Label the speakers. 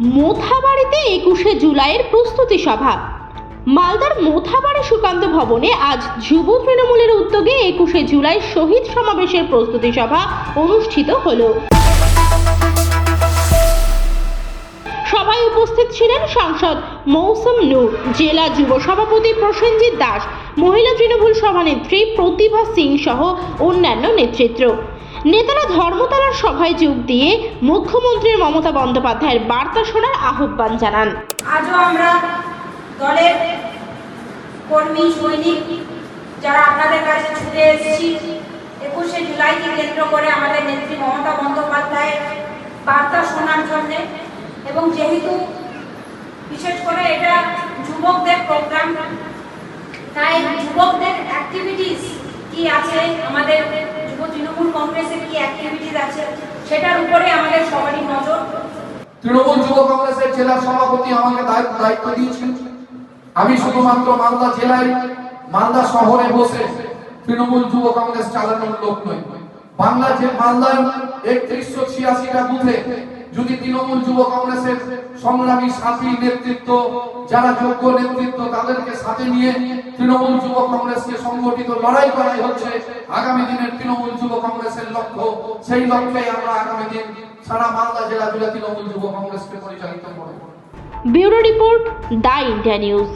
Speaker 1: মোথাবাড়িতে একুশে জুলাইয়ের প্রস্তুতি সভা। মালদার মোথাবাড়ি সুকান্ত ভবনে আজ যুব তৃণমূলের উদ্যোগে একুশে জুলাই শহীদ সমাবেশের প্রস্তুতি সভা অনুষ্ঠিত হল। সভায় উপস্থিত ছিলেন সাংসদ মৌসুম নূর, জেলা যুব সভাপতি প্রসেনজিৎ দাস, মহিলা তৃণমূল সভানেত্রী প্রতিভা সিং সহ অন্যান্য নেতৃত্ব। নেতারা ধর্মতলার সভায় যোগ দিয়ে মুখ্যমন্ত্রী মমতা বন্দ্যোপাধ্যায়ের বার্তা শোনার আহ্বান জানান।
Speaker 2: আজও আমরা দলের কর্মী, সৈনিক যারা আপনাদের কাছে ছুটে এসেছি, একুশে জুলাইকে কেন্দ্র করে আমাদের নেত্রী মমতা বন্দ্যোপাধ্যায়ের বার্তা শোনার জন্যে এবং যেহেতু বিশেষ করে এটা যুবকদের প্রোগ্রাম তাই যুবকদের অ্যাক্টিভিটিস কি আছে আমাদের কংগ্রেসের কি অ্যাক্টিভিটিস আছে? সেটার উপরে আমাদের সবারই নজর।
Speaker 3: তৃণমূল যুব কংগ্রেসের জেলা সভাপতি আমাকে দায়িত্ব দিয়েছেন। আমি শুধুমাত্র মালদা জেলায়, মালদা শহরে বসে তৃণমূল যুব কংগ্রেস চালানোর লোক বাংলা যে মালদার একত্রিশশো ছিয়াশিটা বুথে যদি তৃণমূল যুব কংগ্রেসের সংগ্রামী সাথী নেতৃত্ব, যারা যোগ্য নেতৃত্ব, তাদেরকে সাথে নিয়ে তৃণমূল যুব কংগ্রেসকে সংগঠিত লড়াই করাই হচ্ছে আগামী দিনের তৃণমূল যুব কংগ্রেসের লক্ষ্য। সেই লক্ষ্যে আমরা আগামী দিন সারা মালদা জেলা জুড়ে তৃণমূল যুব কংগ্রেসকে পরিচালিত করব।
Speaker 1: Bureau report the India news.